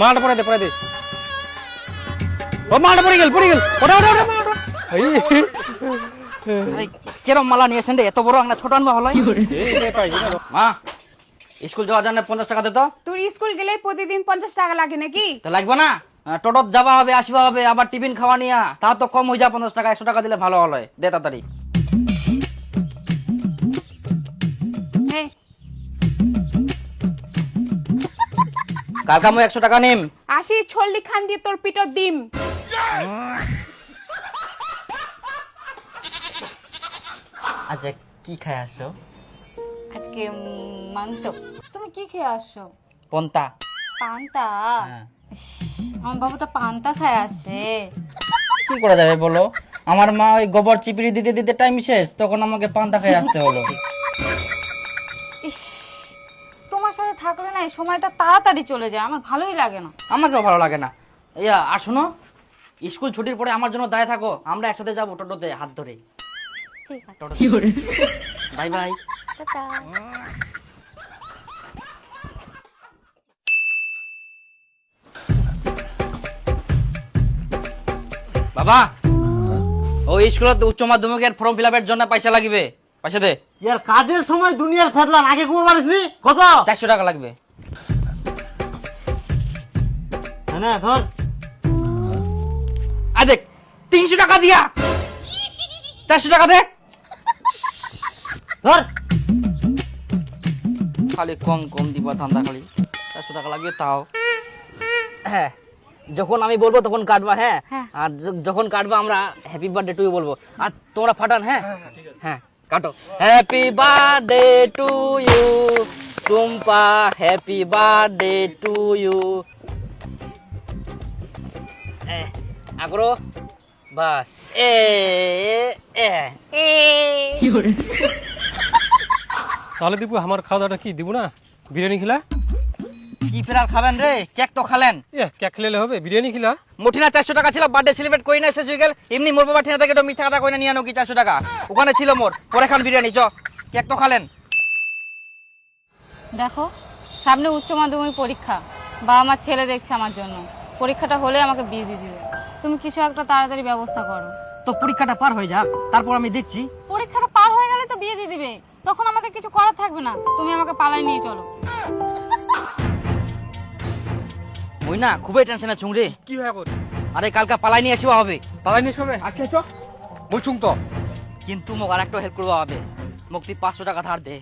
মালটা পড়ে দে পড়ে দে। ও মালটা পড়ে গেল পড়ে গেল। ওটা ওটা ওটা মালটা এই। আরে কেরম মালা নিয়েছেন রে? এত বড় ছোট আনবা হলো? এই রে পাইছি না মা স্কুল যাওয়ার জন্য পঞ্চাশ টাকা দে তো। তোর স্কুল গেলে প্রতিদিন পঞ্চাশ টাকা লাগে নাকি? তো লাগবে না। টোটোত যাওয়া হবে আসবা হবে আবার টিফিন খাওয়া নিয়া। তা তো কম হয়ে যা পঞ্চাশ টাকা একশো টাকা দিলে ভালো হলো। দে তাড়াতাড়ি। কালকে আমি একশো টাকা নিম। আসি ছল্লি খান দিয়ে তোর পিঠর দিম আচ্ছা কি খাই আসছো আজকে মাংস। তুমি কি খেয়ে আসছো পন্তা। পান্তা? হ্যাঁ। ইস, আমার বাবুটা পান্তা খায় আসে। কি করা যাবে বলো? আমার মা ওই গোবর চিপিড়ি দিতে দিতে টাইম শেষ তখন আমাকে পান্তা খেয়ে আসতে হলো। ইস তোমার সাথে থাকলে না এই সময়টা তাড়াতাড়ি চলে যায় আমার ভালোই লাগে না। আমাকেও ভালো লাগে না। ইয়া আর শোনো স্কুল ছুটির পরে আমার জন্য দাঁড়িয়ে থাকো আমরা একসাথে যাব টোটোতে হাত ধরে। ঠিক আছে। Bye bye. টাটা। বাবা ওই স্কুলত উচ্চ মাধ্যমিকের ফর্ম ফিল আপের জন্য পয়সা লাগবে। পয়সা দে। ইয়ার কাজের সময় দুনিয়ার ফেদলাম আগে ঘুমো পারিসনি কত? চারশো টাকা লাগবে। না ধর। আর দেখ তিনশো টাকা দিয়া। চারশো টাকা দে। ধর। খালি কম কম দিবা ধান্দা খালি। চারশো টাকা লাগবে তাও। হ্যাঁ যখন আমি বলব তখন কাটবা হ্যাঁ? হ্যাঁ। আর যখন কাটবা আমরা হ্যাপি বার্থডে টু বলব। আর তোমরা ফাটান হ্যাঁ? হ্যাঁ। কাটো। Happy birthday to you Tumpa happy birthday to you agro বাস। এ এ এ। তাহলে দিব আমার খাওয়া দাওয়াটা কি দিব না? বিরিয়ানি খিলা? কি ফেরার খাবেন রে? কেক তো খালেন। কেক খেলে হবে বিরিয়ানি খিলা। মুঠিনা চারশো টাকা ছিল বার্থডে সেলিব্রেট করি না শেষ হয়ে গেল। এমনি মোর বাবা ঠিনা থেকে একটু মিথ্যা কথা কই না নিয়ে আনো কি চারশো টাকা? ওখানে ছিল মোর পরে খান বিরিয়ানি চ। কেক তো খালেন। দেখো সামনে উচ্চ মাধ্যমিক পরীক্ষা। বাবা মা ছেলে দেখছে আমার জন্য। পরীক্ষাটা হলে আমাকে বিয়ে দিয়ে দিবে। তুমি কিছু একটা তাড়াতাড়ি ব্যবস্থা করো। তো পরীক্ষাটা পার হয়ে যাক তারপর আমি দেখছি। পরীক্ষাটা পার হয়ে গেলে তো বিয়ে দিয়ে দিবে। তখন আমাকে কিছু করার থাকবে না। তুমি আমাকে পালাই নিয়ে চলো। ওই না খুবই টেনশনে ছুং রে। কি হয় কর আরে কালকে পালাই নিয়ে আসবা হবে। পালাই নিয়ে সবে আজকে চ মই ছুং তো। কিন্তু মোক আর একটা হেল্প করবা হবে। মোক তুই পাঁচশো টাকা ধার দে।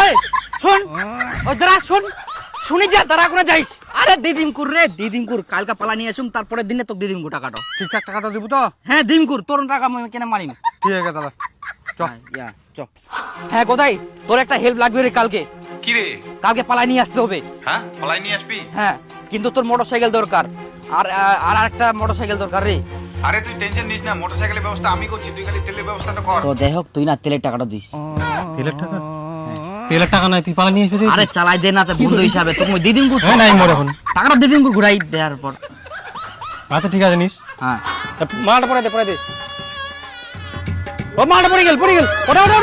ওই শুন। ওই দাঁড়া শুন। শুনি যা দাঁড়া করে যাইস। আরে দিদিম কুর রে দিদিম কুর কালকে পালা নিয়ে আসুম তারপরে দিনে তোকে দিদিম কুর টাকাটা ঠিকঠাক টাকাটা দিব তো? হ্যাঁ দিম কুর তোর টাকা আমি কেন মারিম? ঠিক আছে দাদা। চ। হ্যাঁ, ইয়া, চ। হ্যাঁ কোথায় তোর একটা হেল্প লাগবে রে কালকে। কি রে? কালকে পালাই নিয়ে আসতে হবে। হ্যাঁ পলাই নিয়ে আসবি? হ্যাঁ কিন্তু তোর মোটরসাইকেল দরকার। আর আর একটা মোটরসাইকেল দরকার রে। আরে তুই টেনশন নিস না মোটরসাইকেলের ব্যবস্থা আমি করছি তুই খালি তেলের ব্যবস্থাটা কর। তো হোক তুই না তেলের টাকাটা দিস। তেলের টাকা? তেলের টাকা নাই তুই পালাই নিয়ে এসে আরে চালাই দে না তো বন্ধু হিসাবে। তোকে দিদিম কুর হ্যাঁ নাই মোর এখন। টাকাটা দিদিম কুর ঘুরাই দেওয়ার পর। আচ্ছা ঠিক আছে নিস। হ্যাঁ। মালটা পড়ে দে পড়ে দে। ও মালটা পড়ে গেল পড়ে গেল। ওটা ওটা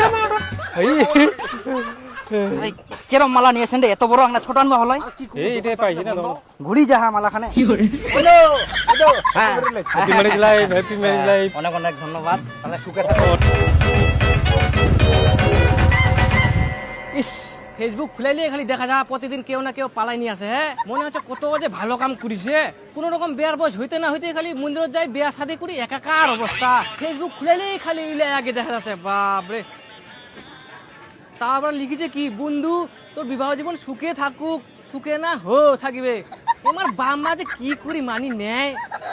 কেরম মালা নিয়েছেন রে? এত বড় আংনা ছোট আনবা হলো? এই এটা পাইছি না ঘুরি যাহা মালাখানে। হ্যাঁ happy marriage life happy marriage life অনেক অনেক ধন্যবাদ। তাহলে সুখে থাকো। ইস। ফেসবুক খুলাইলে খালি দেখা যায় প্রতিদিন কেউ না কেউ পালাই নিয়ে আসে হ্যাঁ? মনে হচ্ছে কত যে ভালো কাম করিছে। কোন রকম বিয়ার বয়স হইতে না হইতে খালি মন্দিরত যাই বিয়া শাদি করি, একাকার অবস্থা। ফেসবুক খুলাইলেই খালি আগে দেখা যাচ্ছে, বাপরে। তারপর লিখিছে কি, বন্ধু, তোর বিবাহ জীবন সুখে থাকুক, সুখে না হো থাকিবে। আমার বাম্মা যে কি করি মানি নেয়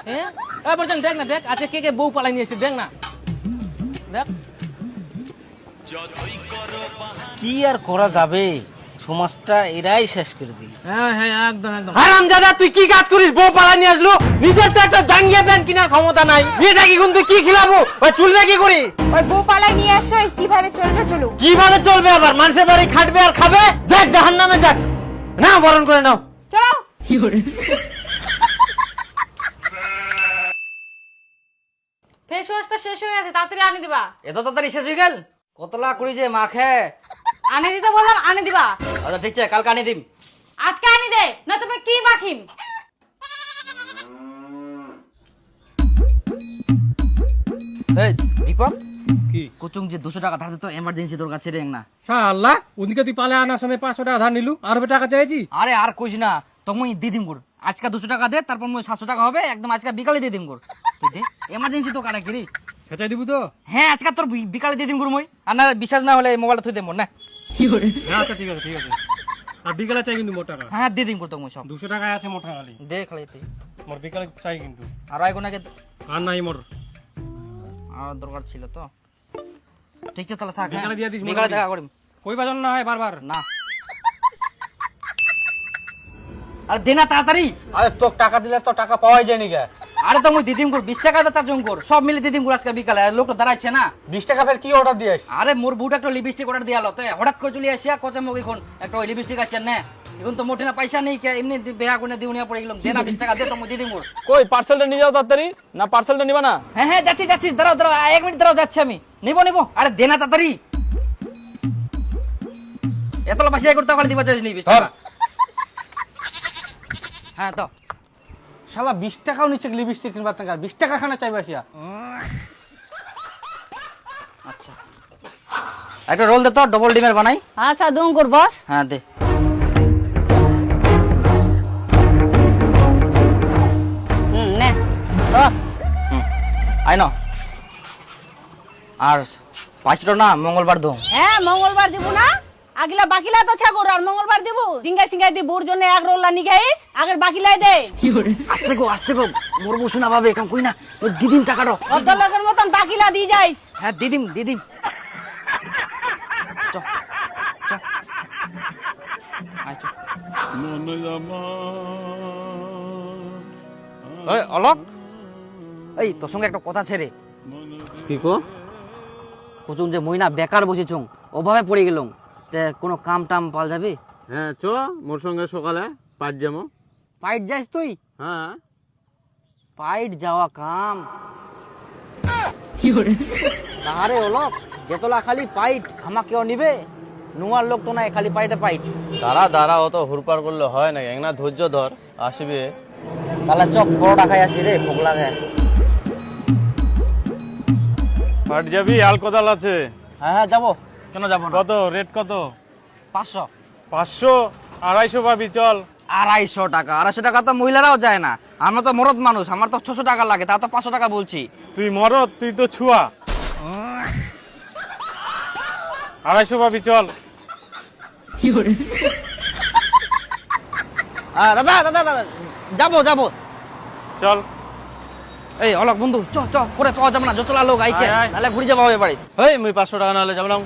হ্যাঁ? দেখ না, দেখ, আজকে কে কে বউ পালাই নিয়েছে দেখ না। দেখ। কি আর করা যাবে? সমাজটা এরাই শেষ করে দিল। হ্যাঁ হ্যাঁ একদম একদম। হারাম দাদা তুই কি কাজ করিস? বউ পালা নিয়ে আসলো। নিজের তো একটা জাঙ্গিয়া প্যান্ট কেনার ক্ষমতা নাই। বিয়েটা কি কিন্তু কি খিলাবো? ওই চুলবে কি করি? ওই বউ পালাই নিয়ে আসো কীভাবে চলবে চলুক। কীভাবে চলবে আবার? মানুষের বাড়ি খাটবে আর খাবে? যাক জাহান নামে যাক। না বরণ করে নাও। চলো। ফেস ওয়াশটা শেষ হয়ে গেছে তাড়াতাড়ি আনি দিবা। এত তাড়াতাড়ি শেষ হয়ে গেল? কতলা করি যে মাখে আনে দিতে বললাম আনে দিবা। আচ্ছা ঠিক আছে কালকে আনি দিম। আজকে আনি দে না তুমি কি মাখিম? এই দীপক? কি? কুচুং যে দুশো টাকা ধার দিত এমার্জেন্সি তোর কাছে রে না। শালা ওদিকে তুই পালে আনার সময় পাঁচশো টাকা ধার নিলু আর টাকা চাইছি? আরে আর কইস না তুমি দিয়ে দিম গুড়। আজকে দুশো টাকা দে তারপর মুই সাতশো টাকা হবে একদম আজকে বিকালে দিয়ে দিম গুড়। তুই দে এমার্জেন্সি তো কাটা কিরি। সেটাই দিব তো? হ্যাঁ আজকে তোর বিকালে দিয়ে দিম গুড় আর না বিশ্বাস না হলে মোবাইলটা থুই দেব না? হ্যাঁ আচ্ছা ঠিক আছে ঠিক আছে। আর বিকালে চাই কিন্তু মোট টাকা হ্যাঁ দিয়ে দিম গুড় সব। দুশো টাকায় আছে মোট খালি। দে খালি তুই মোর বিকালে চাই কিন্তু। আর আগে নাকি আর নাই মোর। আর দরকার ছিল তো। ঠিক আছে তাহলে থাক হ্যাঁ। বিকালে দিয়ে দিস বিকালে। দেখা করিম। কই বাজন না হয় বারবার? না। আরে দে না তাড়াতাড়ি। আরে তোর টাকা দিলে তো টাকা পাওয়াই যায়নি গে আরে তো মুই দিদিম কর বিশ টাকা তো চার্জং কর সব মিলে দিদিম কর আজকে বিকালে লোকটা দাঁড়াচ্ছে না। বিশ টাকা ফের কি অর্ডার দিয়েছ আরে মোর বুট একটা লিপস্টিক অর্ডার দিয়ালো তো হঠাৎ করে চলে আসিয়া কচা মুখ এখন একটা ওই লিপস্টিক আছে না। এখন তো মোটে না পয়সা নেই কে এমনি দি- বেহা দিউনিয়া পড়ে গেলাম দে না বিশ টাকা দে তো মুই দিদিম কই পার্সেলটা নিয়ে যাও তাড়াতাড়ি না পার্সেলটা নিবা না? হ্যাঁ হ্যাঁ যাচ্ছি যাচ্ছি দাঁড়াও দাঁড়াও এক মিনিট দাঁড়াও যাচ্ছি আমি। নিবো নিবো আরে দে না তাড়াতাড়ি। এতলা পয়সা করতে পারলে দিবা চাইছিলি বিশ হ্যাঁ তো। শালা বিশ টাকাও নিচে লিপস্টিক কিনবার টাকা বিশ টাকা খানা চাইবে আসিয়া। আচ্ছা। একটা রোল দে তো ডবল ডিমের বানাই। আচ্ছা দুঙ্কুর বস। হ্যাঁ দে। হুম নে। তো আই ন আর পাঁচটা না মঙ্গলবার দো হ্যাঁ মঙ্গলবার দিব না। আগিলা বাকিলা তো ছাগর আর মঙ্গলবার দিব? সিঙ্গা সিঙ্গা দি বুর জন্য এক রোল্লা নিগাইস আগের বাকিলাই দে। আসতে গো আসতে গো মরবো শোনা পাবে এখন কই না। ওই দিদিম টাকাটা অত লোকের মতন বাকিলা দি যাইস। হ্যাঁ দিদিম দিদিম। চ চ। আয় চ। ওই অলক। এই তোর সঙ্গে একটা কথা ছেড়ে কি কো? কুচুং যে মই না বেকার বসেছুং অভাবে পড়ে গেলুম। তে কোনো কাম টাম পাল যাবে? হ্যাঁ চ মোর সঙ্গে সকালে পাঁচ যাব। পাইট যাইস তুই? হ্যাঁ। পাইট যাওয়া কাম। তাহারে অলক যেতলা খালি পাইট খামা কেউ নিবে? নুয়ার লোক তো নাই খালি পাইটে পাইট। দাঁড়া দাঁড়া অত হুরপার করলে হয় না একনা ধৈর্য ধর আসবে। তাহলে চক পরোটা খাই আসি রে লাগে পাট যাবি আল কোদাল আছে। হ্যাঁ হ্যাঁ যাব। কেন যাব না? কত? রেট কত? পাঁচশো। পাঁচশো? আড়াইশো পাবি চল। আড়াইশো টাকা। আড়াইশো টাকা তো মহিলারাও যায় না। আমরা তো মরদ মানুষ আমার তো ছশো টাকা লাগে তা তো পাঁচশো টাকা বলছি। তুই মরদ তুই তো ছুয়া। আড়াইশো পাবি চল। দাদা দাদা দাদা যাব যাব। চল। এই অলক বন্ধু চ চ করে পাওয়া যাবে না যতলা লোক আইকে। তাহলে ঘুরে যাব হবে বাড়ি। হেই মুই পাঁচশো টাকা নাহলে যাবলাম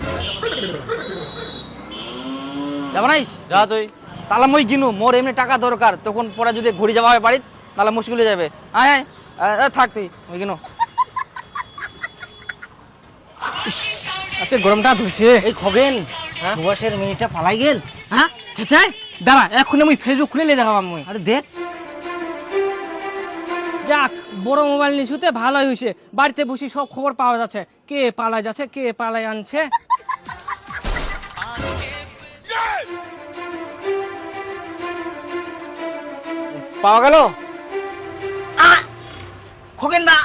যাব নাইস যা তুই। তাহলে মই কিনু মোর এমনি টাকা দরকার তখন পরে যদি ঘুরে যাওয়া হয় বাড়ি তাহলে মুশকিল হয়ে যাবে। আয় আয়, থাক তুই মই কিনু আচ্ছা গরমটা ধরছে এই খগেন সুভাষের মিনিটটা পালাই গেল। হ্যাঁ? চেঁচাই দাঁড়া এক্ষুনি আমি ফেসবুক খুলে নিয়ে দেখাবাম মুই। আরে দেখ। যাক বড় মোবাইল নিছুতে ভালোই হয়েছে বাড়িতে বসে সব খবর পাওয়া যাচ্ছে। কে পালাই যাচ্ছে কে পালাই আনছে? পাওয়া গেল? খগেন দা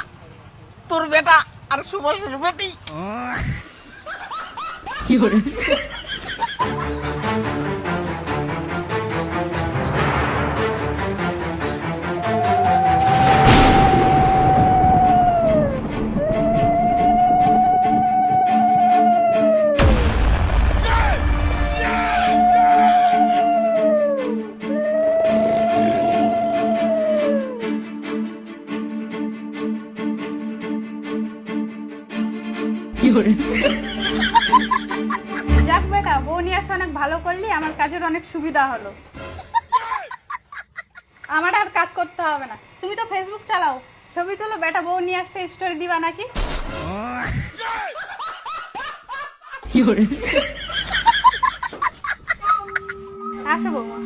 তোর বেটা আর সুভাষের বেটি। যাক বেটা বউ নিয়ে আসা অনেক ভালো করলি আমার কাজের অনেক সুবিধা হলো। আমার আর কাজ করতে হবে না। তুমি তো ফেসবুক চালাও। ছবি তুলো বেটা বউ নিয়ে আসছে স্টোরি দিবা নাকি? আসো বৌমা।